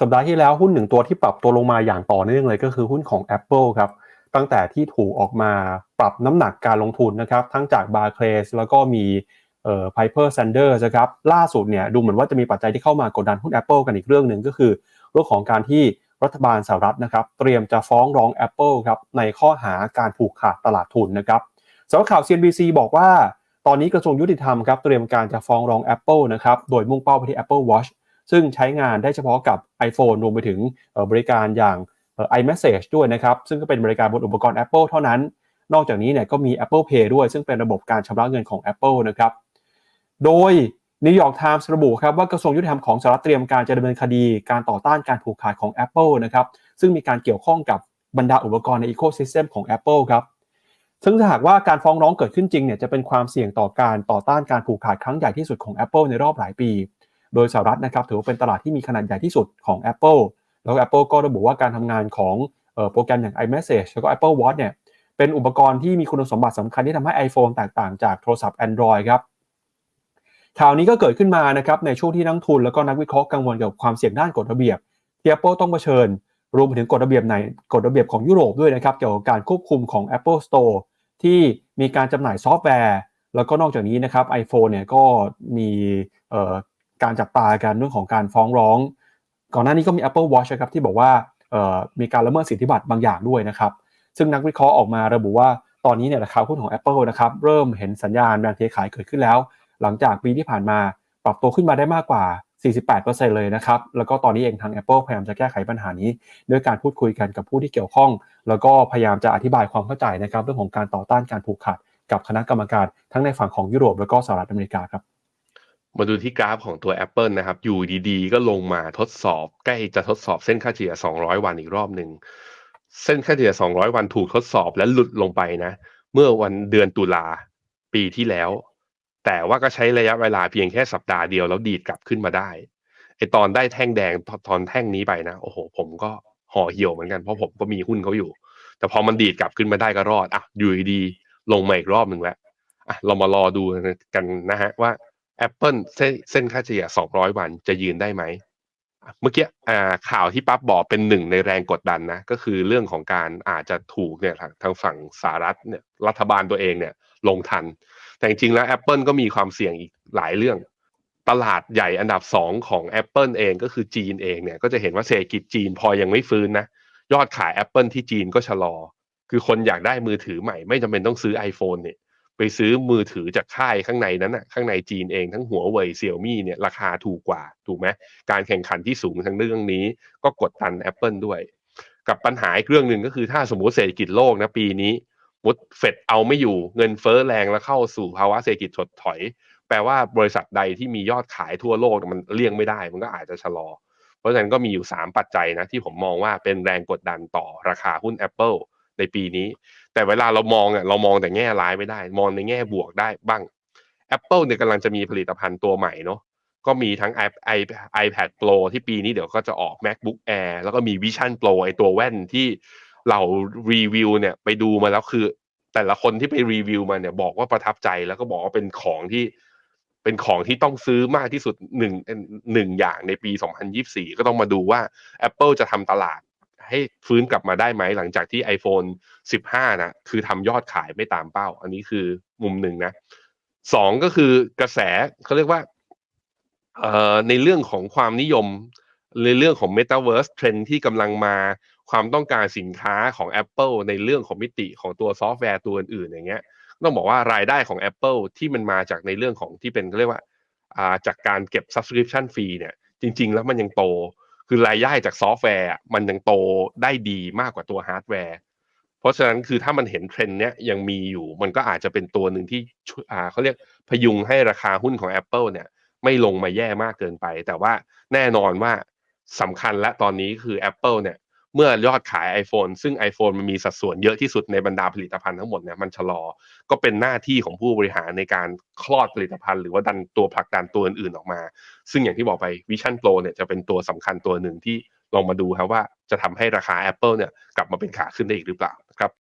สัปดาห์ที่แล้วหุ้นหนึ่งตัวที่ปรับตัวลงมาอย่างต่อเนื่องเลยก็คือหุ้นของ Apple ครับตั้งแต่ที่ถูกออกมาปรับน้ำหนักการลงทุนนะครับ ทั้งจาก Barclays แล้วก็มีเอ่อ Piper Sanders นะครับล่าสุดเนี่ยดูเหมือนว่าจะมีปัจจัยที่เข้ามากดดันหุ้น Apple กันอีกเรื่องหนึ่งก็คือเรื่องของการที่รัฐบาลสหรัฐนะครับ เตรียมจะฟ้องร้อง Apple ครับในข้อหาการผูกขาดตลาดทุนนะครับสำหรับข่าว CNBC บอกว่า ตอนนี้กระทรวงยุติธรรมครับเตรียมการจะฟ้องร้อง Apple นะครับโดยมุ่งเป้าไปที่ Apple Watch ซึ่งใช้งานได้เฉพาะกับ iPhone รวมไปถึงบริการอย่าง iMessage ด้วยนะครับ ซึ่งก็เป็นบริการบนอุปกรณ์ Apple เท่านั้น นอกจากนี้เนี่ยก็มี Apple Pay ด้วย ซึ่งเป็นระบบการชำระเงินของ Apple นะครับ โดย New York Times ระบุครับว่ากระทรวงยุติธรรมของสหรัฐเตรียมการจะดำเนินคดีการต่อต้านการผูกขาดของ Apple นะครับ ซึ่งมีการเกี่ยวข้องกับบรรดาอุปกรณ์ใน Ecosystem ของ Apple ครับซึ่งถ้าหากว่าการฟ้องร้องเกิดขึ้นจริงเนี่ยจะเป็นความเสี่ยงต่อการต่อต้านการผูกขาดครั้งใหญ่ที่สุดของ Apple ในรอบหลายปี โดยสหรัฐนะครับถือว่าเป็นตลาดที่มีขนาดใหญ่ที่สุดของ Apple แล้ว Apple ก็ระบุว่าการทำงานของโปรแกรมอย่าง iMessage แล้วก็ Apple Watch เนี่ยเป็นอุปกรณ์ที่มีคุณสมบัติสำคัญที่ทำให้ iPhone แตกต่างจากโทรศัพท์ Android ครับข่าวนี้ก็เกิดขึ้นมานะครับในช่วงที่นักทุนแล้วก็นักวิเคราะห์กังวลเกี่ยวกับความเสี่ยงด้านกฎระเบียบที่ Apple ต้องเผชิญ รวมถึงกฎระเบียบในกฎระเบียบของยุโรปด้วยนะครับเกี่ยวกับการควบคุมของ Apple Store ที่มีการจำหน่ายซอฟต์แวร์ แล้วก็นอกจากนี้นะครับ iPhone เนี่ยก็มี การจับตากันเรื่องของการฟ้องร้อง ก่อนหน้านี้ก็มี Apple Watch ครับที่บอกว่ามีการละเมิดสิทธิบัตรบางอย่างด้วยนะครับ ซึ่งนักวิเคราะห์ออกมาระบุว่าตอนนี้เนี่ยราคาหุ้นของ Apple นะครับเริ่มเห็นสัญญาณแรงเทขายเกิดขึ้นแล้ว หลังจากปีที่ผ่านมาปรับตัวขึ้นมาได้มากกว่า 48%เลยนะครับ แล้วก็ตอนนี้เองทาง Apple พยายามจะแก้ไขปัญหานี้ด้วยการพูดคุยกันกับผู้ที่เกี่ยวข้อง แล้วก็พยายามจะอธิบายความเข้าใจนะครับเรื่องของการต่อต้านการผูกขาดกับคณะกรรมการทั้งในฝั่งของยุโรปแล้วก็สหรัฐอเมริกาครับ มาดูที่กราฟของตัว Apple นะครับ อยู่ดีๆ ก็ลงมาทดสอบ ใกล้จะทดสอบเส้นค่าเฉลี่ย 200 วันอีกรอบหนึ่ง เส้นค่าเฉลี่ย 200 วันถูกทดสอบและหลุดลงไปนะ เมื่อวันเดือนตุลาปีที่แล้ว แต่ว่าก็ใช้ระยะเวลาเพียงแค่สัปดาห์เดียวแล้วดีดกลับขึ้นมาได้ไอตอนได้แท่งแดงตอนแท่งนี้ไปนะ โอ้โห ผมก็ห่อเหี่ยวเหมือนกันเพราะผมก็มีหุ้นเขาอยู่ แต่พอมันดีดกลับขึ้นมาได้ก็รอดอะอยู่ดีลงมาอีกรอบหนึ่งแล้วอะเรามารอดูกันนะฮะว่า Apple เส้นเส้นค่าเฉลี่ย 200 วันจะยืนได้ไหม เมื่อกี้ข่าวที่ปั๊บบอกเป็นหนึ่งในแรงกดดันนะ ก็คือเรื่องของการอาจจะถูกเนี่ยทางฝั่งสหรัฐเนี่ยรัฐบาลตัวเองเนี่ยลงทัน แต่จริงๆแล้ว Apple ก็มีความเสี่ยงอีกหลายเรื่อง ตลาดใหญ่อันดับ 2 ของ Apple เองก็คือจีนเองเนี่ยก็จะเห็นว่าเศรษฐกิจจีนพอยังไม่ฟื้นนะยอดขาย Apple ที่จีนก็ชะลอ คือคนอยากได้มือถือใหม่ ไม่จำเป็นต้องซื้อ iPhone เนี่ย ไปซื้อมือถือจากค่ายข้างในนั้นนะข้างในจีนเองทั้งหัวเว่ยเซี่ยมี่เนี่ยราคาถูกกว่าถูกไหมการแข่งขันที่สูงทั้งเรื่องนี้ ก็กดดัน Apple ด้วย กับปัญหาอีกเรื่องหนึ่งก็คือถ้าสมมติเศรษฐกิจโลกนะปีนี้มุดเฟดเอาไม่อยู่เงินเฟ้อแรงแล้วเข้าสู่ภาวะเศรษฐกิจถดถอย แปลว่าบริษัทใดที่มียอดขายทั่วโลกมันเลี่ยงไม่ได้ มันก็อาจจะชะลอ เพราะฉะนั้นก็มีอยู่ 3 ปัจจัยนะที่ผมมองว่าเป็นแรงกดดันต่อราคาหุ้น Apple ในปีนี้ แต่เวลาเรามองอะเรามองแต่แง่ร้ายไม่ได้ มองในแง่บวกได้บ้าง Apple เนี่ยกำลังจะมีผลิตภัณฑ์ตัวใหม่เนาะก็มีทั้ง i i iPad Pro ที่ปีนี้เดี๋ยวก็จะออก MacBook Air แล้วก็มี Vision Pro ไอตัวแว่นที่เรารีวิวเนี่ยไปดูมาแล้วคือ แต่ละคนที่ไปรีวิวมาเนี่ยบอกว่าประทับใจแล้วก็บอกว่าเป็นของที่เป็นของที่ต้องซื้อมากที่สุดหนึ่งหนึ่งอย่างในปี 2024 ก็ต้องมาดูว่า Apple จะทำตลาด ให้ฟื้นกลับมาได้ไหมหลังจากที่ iPhone 15 นะคือทำยอดขายไม่ตามเป้า อันนี้คือมุมหนึ่งนะสองก็คือกระแสเขาเรียกว่าในเรื่องของความนิยมในเรื่องของ Metaverse Trend ที่กำลังมาความต้องการสินค้าของ Apple ในเรื่องของมิติของตัวซอฟต์แวร์ตัวอื่นๆอย่างเงี้ยต้องบอกว่ารายได้ของ Apple ที่มันมาจากในเรื่องของที่เป็นเขาเรียกว่าอ่าจากการเก็บ subscription fee เนี่ยจริง ๆ แล้วมันยังโต คือรายได้จากซอฟต์แวร์มันยังโตได้ดีมากกว่าตัวฮาร์ดแวร์ เพราะฉะนั้นคือถ้ามันเห็นเทรนด์เนี้ยยังมีอยู่ มันก็อาจจะเป็นตัวหนึ่งที่อ่าเขาเรียกพยุงให้ราคาหุ้นของ Apple เนี่ย ไม่ลงมาแย่มากเกินไป แต่ว่าแน่นอนว่าสำคัญและตอนนี้คือ Apple เนี่ย เมื่อยอดขาย iPhone ซึ่ง iPhone มันมีสัดส่วนเยอะที่สุดในบรรดาผลิตภัณฑ์ทั้งหมดเนี่ยมันชะลอ ก็เป็นหน้าที่ของผู้บริหารในการคลอดผลิตภัณฑ์หรือว่าดันตัวผลักดันตัวอื่นๆออกมา ซึ่งอย่างที่บอกไป Vision Pro เนี่ยจะเป็นตัวสำคัญตัวหนึ่งที่ลองมาดูครับว่าจะทำให้ราคา Apple เนี่ยกลับมาเป็นขาขึ้นได้อีกหรือเปล่านะครับ